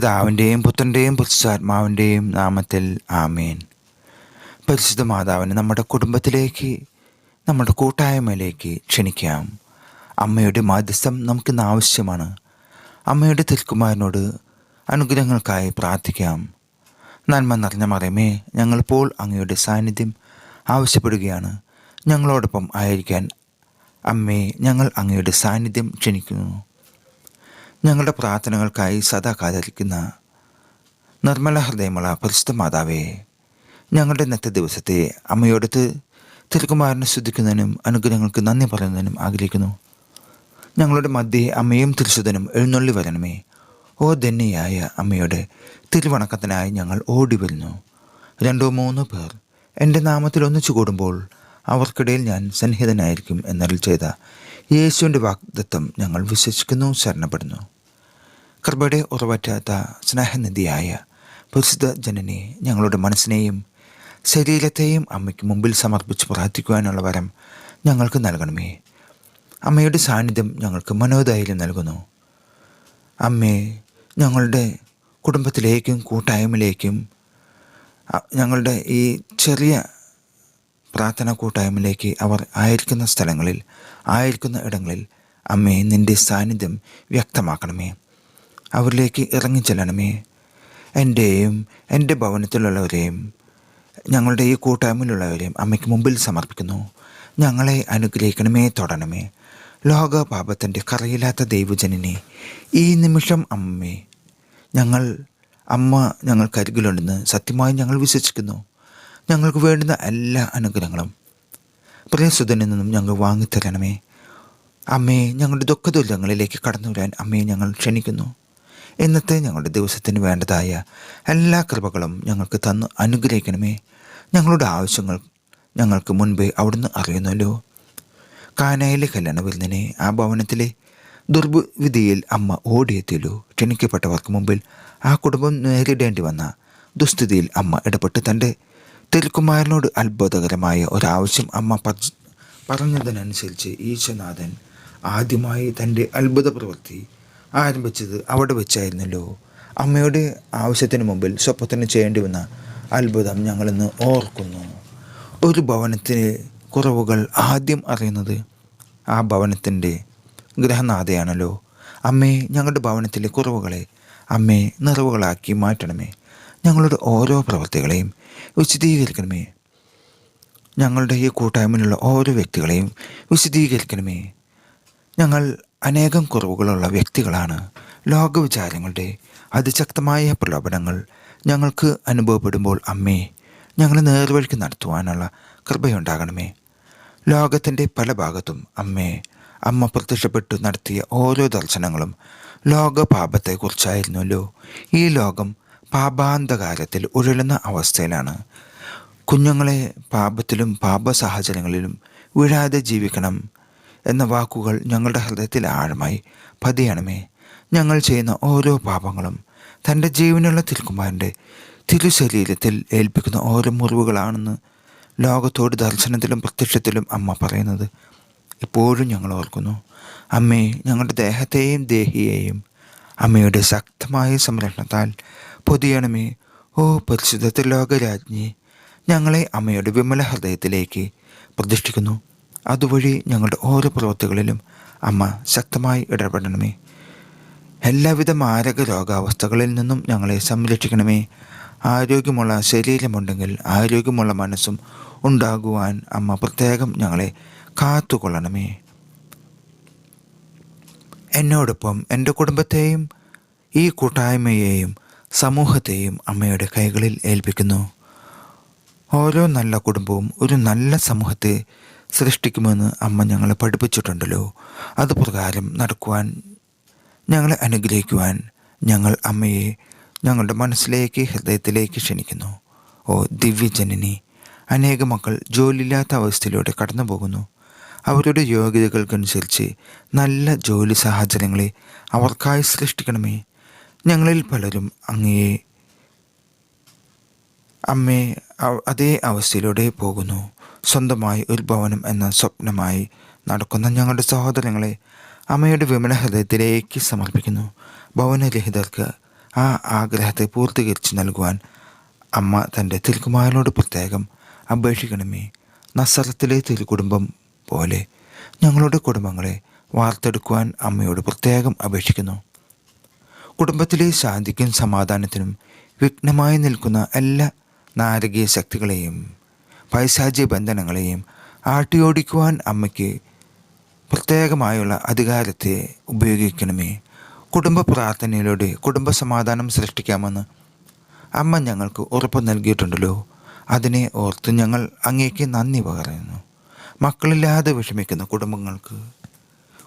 പിതാവിന്റെയും പുത്രന്റെയും പുത്സാത്മാവിന്റെയും നാമത്തിൽ ആമേൻ. പരിശുദ്ധ മാതാവിനെ നമ്മുടെ കുടുംബത്തിലേക്ക് നമ്മുടെ കൂട്ടായ്മയിലേക്ക് ക്ഷണിക്കാം. അമ്മയുടെ മാധ്യസ്ഥം നമുക്കിന്ന് ആവശ്യമാണ്. അമ്മയുടെ തിരുക്കുമാരനോട് അനുഗ്രഹങ്ങൾക്കായി പ്രാർത്ഥിക്കാം. നന്മ നിറഞ്ഞ മറയമേ ഞങ്ങളിപ്പോൾ അങ്ങയുടെ സാന്നിധ്യം ആവശ്യപ്പെടുകയാണ്. ഞങ്ങളോടൊപ്പം ആയിരിക്കാൻ അമ്മേ ഞങ്ങൾ അങ്ങയുടെ സാന്നിധ്യം ക്ഷണിക്കുന്നു. ഞങ്ങളുടെ പ്രാർത്ഥനകൾക്കായി സദാ കാതരിക്കുന്ന നിർമ്മല ഹൃദയമുള്ള പരിശുദ്ധ മാതാവേ ഞങ്ങളുടെ ഇന്നത്തെ ദിവസത്തെ അമ്മയോടത്ത് തിരുക്കുമാരനെ ശ്രദ്ധിക്കുന്നതിനും അനുഗ്രഹങ്ങൾക്ക് നന്ദി പറയുന്നതിനും ആഗ്രഹിക്കുന്നു. ഞങ്ങളുടെ മധ്യേ അമ്മയും തിരുശുദ്ധനും എഴുന്നള്ളി വരണമേ. ഓ ധന്യയായ അമ്മയോട് തിരുവണക്കത്തിനായി ഞങ്ങൾ ഓടി വരുന്നു രണ്ടോ മൂന്നോ പേർ എന്റെ നാമത്തിൽ ഒന്നിച്ചു കൂടുമ്പോൾ അവർക്കിടയിൽ ഞാൻ സന്നിഹിതനായിരിക്കും എന്നറിൽ ചെയ്ത യേശുവിന്റെ വാഗ്ദത്വം ഞങ്ങൾ വിശ്വസിക്കുന്നു ശരണപ്പെടുന്നു. കൃപയുടെ ഉറവറ്റാത്ത സ്നേഹനിധിയായ പരിശുദ്ധ ജനനെ ഞങ്ങളുടെ മനസ്സിനെയും ശരീരത്തെയും അമ്മയ്ക്ക് മുമ്പിൽ സമർപ്പിച്ച് പ്രാർത്ഥിക്കുവാനുള്ള വരം ഞങ്ങൾക്ക് നൽകണമേ. അമ്മയുടെ സാന്നിധ്യം ഞങ്ങൾക്ക് മനോധൈര്യം നൽകുന്നു. അമ്മേ ഞങ്ങളുടെ കുടുംബത്തിലേക്കും കൂട്ടായ്മയിലേക്കും ഞങ്ങളുടെ ഈ ചെറിയ പ്രാർത്ഥന കൂട്ടായ്മയിലേക്ക് അവർ ആയിരിക്കുന്ന സ്ഥലങ്ങളിൽ ആയിരിക്കുന്ന ഇടങ്ങളിൽ അമ്മേ നിന്റെ സാന്നിധ്യം വ്യക്തമാക്കണമേ. അവരിലേക്ക് ഇറങ്ങിച്ചെല്ലണമേ എന്റെയും എന്റെ ഭവനത്തിലുള്ളവരെയും ഞങ്ങളുടെ ഈ കൂട്ടായ്മയിലുള്ളവരെയും അമ്മയ്ക്ക് മുമ്പിൽ സമർപ്പിക്കുന്നു. ഞങ്ങളെ അനുഗ്രഹിക്കണമേ തൊടണമേ. ലോക പാപത്തിന്റെ കറയില്ലാത്ത ദൈവജനനെ ഈ നിമിഷം അമ്മേ. ഞങ്ങൾ അമ്മ ഞങ്ങൾ കരുകിലുണ്ടെന്ന് സത്യമായി ഞങ്ങൾ വിശ്വസിക്കുന്നു. ഞങ്ങൾക്ക് വേണ്ടുന്ന എല്ലാ അനുഗ്രഹങ്ങളും പ്രിയസുധനിൽ നിന്നും ഞങ്ങൾ വാങ്ങിത്തരണമേ. അമ്മയെ ഞങ്ങളുടെ ദുഃഖ ദുരിതങ്ങളിലേക്ക് കടന്നു വരാൻ അമ്മയെ ഞങ്ങൾ ക്ഷണിക്കുന്നു. ഇന്നത്തെ ഞങ്ങളുടെ ദിവസത്തിന് വേണ്ടതായ എല്ലാ കൃപകളും ഞങ്ങൾക്ക് തന്ന് അനുഗ്രഹിക്കണമേ. ഞങ്ങളുടെ ആവശ്യങ്ങൾ ഞങ്ങൾക്ക് മുൻപേ അവിടുന്ന് അറിയുന്നല്ലോ. കാനായിലെ കല്യാണ വിരുന്നിനെ ആ ഭവനത്തിലെ ദുർവിധിയിൽ അമ്മ ഓടിയെത്തിയല്ലോ. ക്ഷണിക്കപ്പെട്ടവർക്ക് മുമ്പിൽ ആ കുടുംബം നേരിടേണ്ടി വന്ന ദുസ്ഥിതിയിൽ അമ്മ ഇടപെട്ട് തന്റെ തിരുക്കുമാരനോട് അത്ഭുതകരമായ ഒരാവശ്യം അമ്മ പറഞ്ഞതിനനുസരിച്ച് ഈശ്വനാഥൻ ആദ്യമായി തന്റെ അത്ഭുത പ്രവൃത്തി ആരംഭിച്ചത് അവിടെ വെച്ചായിരുന്നല്ലോ. അമ്മയുടെ ആവശ്യത്തിന് മുമ്പിൽ സ്വപ്നത്തിന് ചെയ്യേണ്ടി വന്ന അത്ഭുതം ഞങ്ങളിന്ന് ഓർക്കുന്നു. ഒരു ഭവനത്തിലെ കുറവുകൾ ആദ്യം അറിയുന്നത് ആ ഭവനത്തിന്റെ ഗ്രഹനാഥയാണല്ലോ അമ്മേ ഞങ്ങളുടെ ഭവനത്തിലെ കുറവുകളെ അമ്മേ നിറവുകളാക്കി മാറ്റണമേ. ഞങ്ങളുടെ ഓരോ പ്രവൃത്തികളെയും വിശദീകരിക്കണമേ. ഞങ്ങളുടെ ഈ കൂട്ടായ്മയിലുള്ള ഓരോ വ്യക്തികളെയും വിശദീകരിക്കണമേ. ഞങ്ങൾ അനേകം കുറവുകളുള്ള വ്യക്തികളാണ് ലോകവിചാരങ്ങളുടെ അതിശക്തമായ പ്രലോഭനങ്ങൾ ഞങ്ങൾക്ക് അനുഭവപ്പെടുമ്പോൾ അമ്മേ ഞങ്ങളെ നേർവഴിക്ക് നടത്തുവാനുള്ള കൃപയുണ്ടാകണമേ. ലോകത്തിന്റെ പല ഭാഗത്തും അമ്മേ അമ്മ പ്രത്യക്ഷപ്പെട്ടു നടത്തിയ ഓരോ ദർശനങ്ങളും ലോകപാപത്തെക്കുറിച്ചായിരുന്നല്ലോ. ഈ ലോകം പാപാന്തകാരത്തിൽ ഉഴലുന്ന അവസ്ഥയിലാണ്. കുഞ്ഞുങ്ങളെ പാപത്തിലും പാപ സാഹചര്യങ്ങളിലും വീഴാതെ ജീവിക്കണം. എന്ന വാക്കുകൾ ഞങ്ങളുടെ ഹൃദയത്തിൽ ആഴമായി പതിയണമേ. ഞങ്ങൾ ചെയ്യുന്ന ഓരോ പാപങ്ങളും തന്റെ ജീവനുള്ള തിരുക്കുമാരന്റെ തിരുശരീരത്തിൽ ഏൽപ്പിക്കുന്ന ഓരോ മുറിവുകളാണെന്ന് ലോകത്തോട് ദർശനത്തിലും പ്രത്യക്ഷത്തിലും അമ്മ പറയുന്നത് ഇപ്പോഴും ഞങ്ങൾ ഓർക്കുന്നു. അമ്മേ ഞങ്ങളുടെ ദേഹത്തെയും ദേഹിയെയും അമ്മയുടെ ശക്തമായ സംരക്ഷണത്താൽ പൊതിയണമേ. ഓ പരിശുദ്ധത്തിൽ ലോകരാജ്ഞി ഞങ്ങളെ അമ്മയുടെ വിമല ഹൃദയത്തിലേക്ക് പ്രതിഷ്ഠിക്കുന്നു. അതുവഴി ഞങ്ങളുടെ ഓരോ പ്രവൃത്തികളിലും അമ്മ ശക്തമായി ഇടപെടണമേ. എല്ലാവിധ മാരക രോഗാവസ്ഥകളിൽ നിന്നും ഞങ്ങളെ സംരക്ഷിക്കണമേ. ആരോഗ്യമുള്ള ശരീരമുണ്ടെങ്കിൽ ആരോഗ്യമുള്ള മനസ്സും ഉണ്ടാകുവാൻ അമ്മ പ്രത്യേകം ഞങ്ങളെ കാത്തുകൊള്ളണമേ. എന്നോടൊപ്പം എന്റെ കുടുംബത്തെയും ഈ കൂട്ടായ്മയെയും സമൂഹത്തെയും അമ്മയുടെ കൈകളിൽ ഏൽപ്പിക്കുന്നു. ഓരോ നല്ല കുടുംബവും ഒരു നല്ല സമൂഹത്തെ സൃഷ്ടിക്കുമെന്ന് അമ്മ ഞങ്ങളെ പഠിപ്പിച്ചിട്ടുണ്ടല്ലോ. അതുപ്രകാരം നടക്കുവാൻ ഞങ്ങളെ അനുഗ്രഹിക്കുവാൻ ഞങ്ങൾ അമ്മയെ ഞങ്ങളുടെ മനസ്സിലേക്ക് ഹൃദയത്തിലേക്ക് ക്ഷണിക്കുന്നു. ഓ ദിവ്യജനനി അനേക മക്കൾ ജോലിയില്ലാത്ത അവസ്ഥയിലൂടെ കടന്നു പോകുന്നു അവരുടെ യോഗ്യതകൾക്കനുസരിച്ച് നല്ല ജോലി സാഹചര്യങ്ങളെ അവർക്കായി സൃഷ്ടിക്കണമേ. ഞങ്ങളിൽ പലരും അങ്ങയെ അമ്മയെ അതേ അവസ്ഥയിലൂടെ പോകുന്നു. സ്വന്തമായി ഒരു ഭവനം എന്ന സ്വപ്നമായി നടക്കുന്ന ഞങ്ങളുടെ സഹോദരങ്ങളെ അമ്മയുടെ വിമന ഹൃദയത്തിലേക്ക് സമർപ്പിക്കുന്നു. ഭവനരഹിതർക്ക് ആ ആഗ്രഹത്തെ പൂർത്തീകരിച്ച് നൽകുവാൻ അമ്മ തന്റെ തിരുക്കുമാരനോട് പ്രത്യേകം അപേക്ഷിക്കണമേ. നസറത്തിലെ തിരുകുടുംബം പോലെ ഞങ്ങളുടെ കുടുംബങ്ങളെ വാർത്തെടുക്കുവാൻ അമ്മയോട് പ്രത്യേകം അപേക്ഷിക്കുന്നു. കുടുംബത്തിലെ ശാന്തിക്കും സമാധാനത്തിനും വിഘ്നമായി നിൽക്കുന്ന എല്ലാ നാരകീയ ശക്തികളെയും പൈശാചിക ബന്ധനങ്ങളെയും ആട്ടിയോടിക്കുവാൻ അമ്മയ്ക്ക് പ്രത്യേകമായുള്ള അധികാരത്തെ ഉപയോഗിക്കണമേ. കുടുംബ പ്രാർത്ഥനയിലൂടെ കുടുംബ സമാധാനം സൃഷ്ടിക്കാമെന്ന് അമ്മ ഞങ്ങൾക്ക് ഉറപ്പ് നൽകിയിട്ടുണ്ടല്ലോ. അതിനെ ഓർത്ത് ഞങ്ങൾ അങ്ങേക്ക് നന്ദി പറയുന്നു. മക്കളില്ലാതെ വിഷമിക്കുന്ന കുടുംബങ്ങൾക്ക്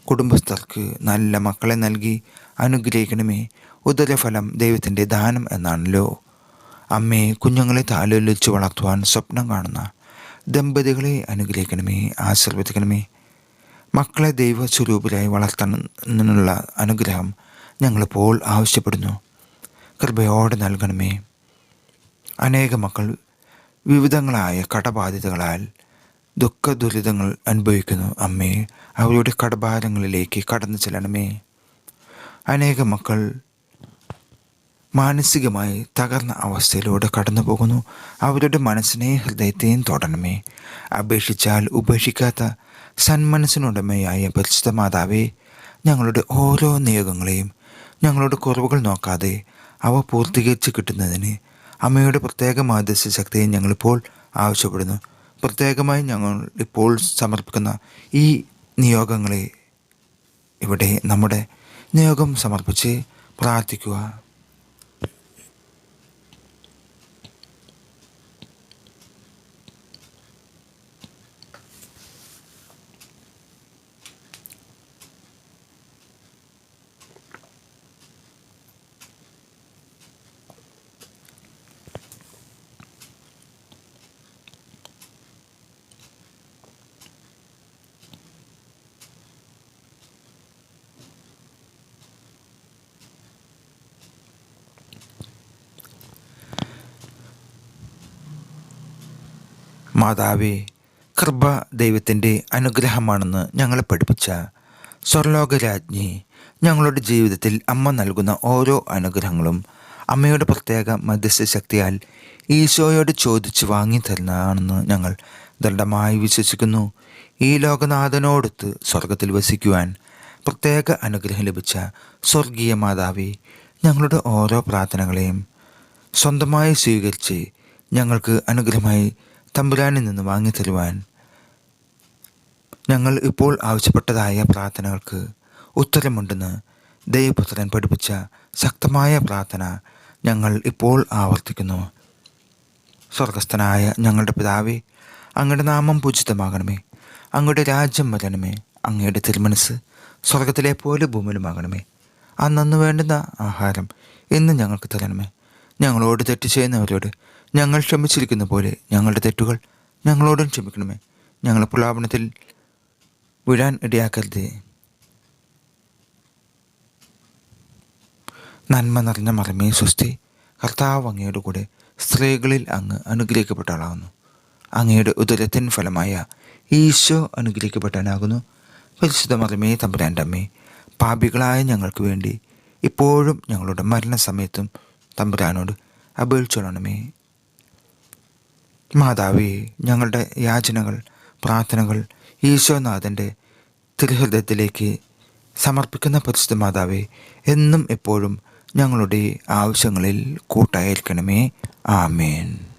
കുടുംബസ്ഥർക്ക് നല്ല മക്കളെ നൽകി അനുഗ്രഹിക്കണമേ. ഉദരഫലം ദൈവത്തിന്റെ ദാനം എന്നാണല്ലോ. അമ്മയെ കുഞ്ഞുങ്ങളെ താലോലിച്ച് വളർത്തുവാൻ സ്വപ്നം കാണുന്ന ദമ്പതികളെ അനുഗ്രഹിക്കണമേ ആശീർവദിക്കണമേ. മക്കളെ ദൈവസ്വരൂപിലായി വളർത്തുന്നതിനുള്ള അനുഗ്രഹം ഞങ്ങളിപ്പോൾ ആവശ്യപ്പെടുന്നു. കൃപയോടെ നൽകണമേ. അനേക മക്കൾ വിവിധങ്ങളായ കടബാധിതകളാൽ ദുഃഖ ദുരിതങ്ങൾ അനുഭവിക്കുന്നു. അമ്മേ അവരുടെ കടഭാരങ്ങളിലേക്ക് കടന്നു ചെല്ലണമേ. അനേക മക്കൾ മാനസികമായി തകർന്ന അവസ്ഥയിലൂടെ കടന്നു പോകുന്നു അവരുടെ മനസ്സിനെയും ഹൃദയത്തെയും തൊടണമേ. അപേക്ഷിച്ചാൽ ഉപേക്ഷിക്കാത്ത സന്മനസ്സിനുടമയായ പരിശുദ്ധ മാതാവേ ഞങ്ങളുടെ ഓരോ നിയോഗങ്ങളെയും ഞങ്ങളുടെ കുറവുകൾ നോക്കാതെ അവ പൂർത്തീകരിച്ച് കിട്ടുന്നതിന് അമ്മയുടെ പ്രത്യേക മാധ്യസ്ഥ ശക്തിയെ ഞങ്ങളിപ്പോൾ ആവശ്യപ്പെടുന്നു. പ്രത്യേകമായി ഞങ്ങൾ ഇപ്പോൾ സമർപ്പിക്കുന്ന ഈ നിയോഗങ്ങളെ ഇവിടെ നമ്മുടെ നിയോഗം സമർപ്പിച്ച് പ്രാർത്ഥിക്കുക. മാതാവേ കൃപ ദൈവത്തിന്റെ അനുഗ്രഹമാണെന്ന് ഞങ്ങളെ പഠിപ്പിച്ച സ്വർലോകരാജ്ഞി ഞങ്ങളുടെ ജീവിതത്തിൽ അമ്മ നൽകുന്ന ഓരോ അനുഗ്രഹങ്ങളും അമ്മയുടെ പ്രത്യേക മധ്യസ്ഥ ശക്തിയാൽ ഈശോയോട് ചോദിച്ച് വാങ്ങി തരുന്നതാണെന്ന് ഞങ്ങൾ ദൃഢമായി വിശ്വസിക്കുന്നു. ഈ ലോകനാഥനോടൊത്ത് സ്വർഗത്തിൽ വസിക്കുവാൻ പ്രത്യേക അനുഗ്രഹം ലഭിച്ച സ്വർഗീയ മാതാവി ഞങ്ങളുടെ ഓരോ പ്രാർത്ഥനകളെയും സ്വന്തമായി സ്വീകരിച്ച് ഞങ്ങൾക്ക് അനുഗ്രഹമായി തമ്പുരാനിൽ നിന്ന് വാങ്ങിത്തരുവാൻ ഞങ്ങൾ ഇപ്പോൾ ആവശ്യപ്പെട്ടതായ പ്രാർത്ഥനകൾക്ക് ഉത്തരമുണ്ടെന്ന് ദൈവപുത്രൻ പഠിപ്പിച്ച ശക്തമായ പ്രാർത്ഥന ഞങ്ങൾ ഇപ്പോൾ ആവർത്തിക്കുന്നു. സ്വർഗസ്ഥനായ ഞങ്ങളുടെ പിതാവേ അങ്ങയുടെ നാമം പൂജിതമാകണമേ. അങ്ങയുടെ രാജ്യം വരണമേ. അങ്ങയുടെ തിരുമനസ് സ്വർഗത്തിലെ പോലെ ഭൂമിയിലുമാകണമേ. അന്നു വേണ്ടുന്ന ആഹാരം ഇന്ന് ഞങ്ങൾക്ക് തരണമേ. ഞങ്ങളോട് തെറ്റ് ചെയ്യുന്നവരോട് ഞങ്ങൾ ക്ഷമിച്ചിരിക്കുന്ന പോലെ ഞങ്ങളുടെ തെറ്റുകൾ ഞങ്ങളോടും ക്ഷമിക്കണമേ. ഞങ്ങളെ പ്രലാപനത്തിൽ വീഴാൻ ഇടയാക്കരുതേ. നന്മ നിറഞ്ഞ മറമേ സ്വസ്തി കർത്താവ് അങ്ങയുടെ കൂടെ സ്ത്രീകളിൽ അങ്ങ് അനുഗ്രഹിക്കപ്പെട്ട ആളാകുന്നു അങ്ങയുടെ ഉദരത്തിൻ ഫലമായ ഈശോ അനുഗ്രഹിക്കപ്പെട്ടാനാകുന്നു പരിശുദ്ധ മറമേ തമ്പുരാന്റെ അമ്മേ പാപികളായ ഞങ്ങൾക്ക് വേണ്ടി ഇപ്പോഴും ഞങ്ങളുടെ മരണസമയത്തും തമ്പുരാനോട് അപേക്ഷിച്ചോളണമേ മാതാവേ ഞങ്ങളുടെ യാചനകൾ പ്രാർത്ഥനകൾ ഈശോനാഥന്റെ തിരുഹൃദയത്തിലേക്ക് സമർപ്പിക്കുന്ന പരിശുദ്ധ മാതാവേ എന്നും എപ്പോഴും ഞങ്ങളുടെ ആവശ്യങ്ങളിൽ കൂട്ടായിരിക്കണമേ. ആമേൻ.